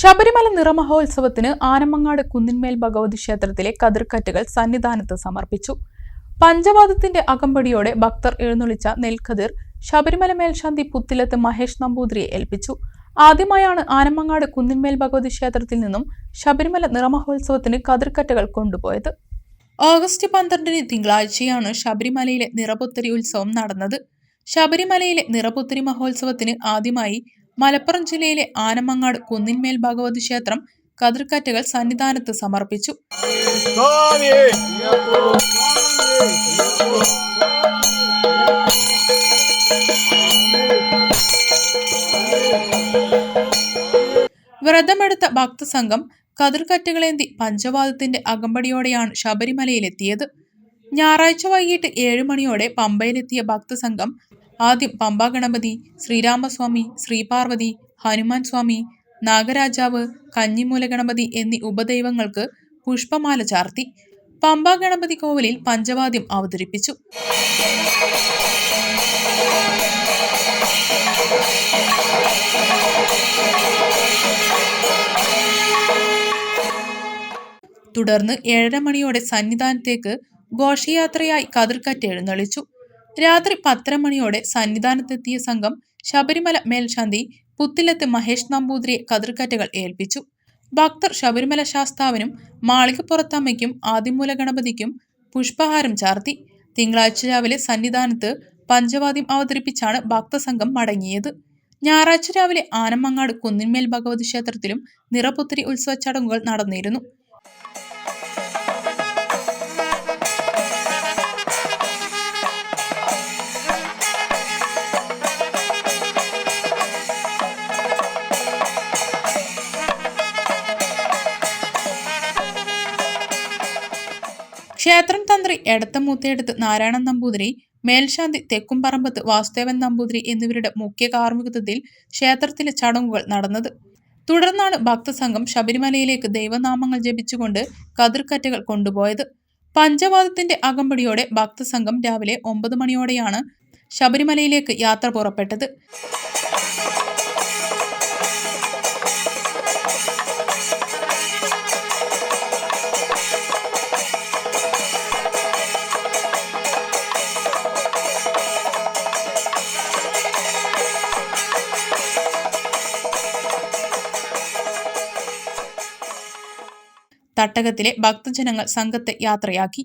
ശബരിമല നിറമഹോത്സവത്തിന് ആനമങ്ങാട് കുന്നിന്മേൽ ഭഗവതി ക്ഷേത്രത്തിലെ കതിർക്കറ്റുകൾ സന്നിധാനത്ത് സമർപ്പിച്ചു. പഞ്ചവാദത്തിന്റെ അകമ്പടിയോടെ ഭക്തർ എഴുന്നള്ളിച്ച നെൽക്കതിർ ശബരിമല മേൽശാന്തി പുത്തിലത്ത് മഹേഷ് നമ്പൂതിരിയെ ഏൽപ്പിച്ചു. ആദ്യമായാണ് ആനമങ്ങാട് കുന്നിന്മേൽ ഭഗവതി ക്ഷേത്രത്തിൽ നിന്നും ശബരിമല നിറമഹോത്സവത്തിന് കതിർക്കറ്റകൾ കൊണ്ടുപോയത്. ഓഗസ്റ്റ് പന്ത്രണ്ടിന് തിങ്കളാഴ്ചയാണ് ശബരിമലയിലെ നിറപുത്തരി ഉത്സവം നടന്നത്. ശബരിമലയിലെ നിറപുത്തരി മഹോത്സവത്തിന് ആദ്യമായി മലപ്പുറം ജില്ലയിലെ ആനമങ്ങാട് കുന്നിന്മേൽ ഭഗവതി ക്ഷേത്രം കതിർക്കാറ്റുകൾ സന്നിധാനത്ത് സമർപ്പിച്ചു. വ്രതമെടുത്ത ഭക്തസംഘം കതിർക്കറ്റകളേന്തി പഞ്ചവാദത്തിന്റെ അകമ്പടിയോടെയാണ് ശബരിമലയിലെത്തിയത്. ഞായറാഴ്ച വൈകിട്ട് ഏഴ് മണിയോടെ പമ്പയിലെത്തിയ ഭക്തസംഘം ആദ്യം പമ്പാഗണപതി ശ്രീരാമസ്വാമി ശ്രീപാർവതി ഹനുമാൻ സ്വാമി നാഗരാജാവ് കഞ്ഞിമൂല ഗണപതി എന്നീ ഉപദൈവങ്ങൾക്ക് പുഷ്പമാല ചാർത്തി. പമ്പാഗണപതി കോവിലിൽ പഞ്ചവാദ്യം അവതരിപ്പിച്ചു. തുടർന്ന് ഏഴര മണിയോടെ സന്നിധാനത്തേക്ക് ഘോഷയാത്രയായി കതിർക്കറ്റ് എഴുന്നള്ളിച്ചു. രാത്രി പത്തര മണിയോടെ സന്നിധാനത്തെത്തിയ സംഘം ശബരിമല മേൽശാന്തി പുത്തിലത്ത് മഹേഷ് നമ്പൂതിരിയെ കതിർക്കറ്റകൾ ഏൽപ്പിച്ചു. ഭക്തർ ശബരിമല ശാസ്താവിനും മാളികപ്പുറത്തമ്മയ്ക്കും ആദിമൂല ഗണപതിക്കും പുഷ്പഹാരം ചാർത്തി. തിങ്കളാഴ്ച രാവിലെ സന്നിധാനത്ത് പഞ്ചവാദ്യം അവതരിപ്പിച്ചാണ് ഭക്തസംഘം മടങ്ങിയത്. ഞായറാഴ്ച രാവിലെ ആനമങ്ങാട് കുന്നിന്മേൽ ഭഗവതി ക്ഷേത്രത്തിലും നിറപുത്തിരി ഉത്സവ ചടങ്ങുകൾ നടന്നിരുന്നു. ക്ഷേത്രം തന്ത്രി എടത്തമൂത്തയെടുത്ത് നാരായണൻ നമ്പൂതിരി മേൽശാന്തി തെക്കുംപറമ്പത്ത് വാസുദേവൻ നമ്പൂതിരി എന്നിവരുടെ മുഖ്യ കാർമ്മികത്വത്തിൽ ക്ഷേത്രത്തിലെ ചടങ്ങുകൾ നടന്നത്. തുടർന്നാണ് ഭക്തസംഘം ശബരിമലയിലേക്ക് ദൈവനാമങ്ങൾ ജപിച്ചുകൊണ്ട് കതിർക്കറ്റകൾ കൊണ്ടുപോയത്. പഞ്ചവാദത്തിന്റെ അകമ്പടിയോടെ ഭക്തസംഘം രാവിലെ ഒമ്പത് മണിയോടെയാണ് ശബരിമലയിലേക്ക് യാത്ര പുറപ്പെട്ടത്. തട്ടകത്തിലെ ഭക്തജനങ്ങൾ സംഘത്തെ യാത്രയാക്കി.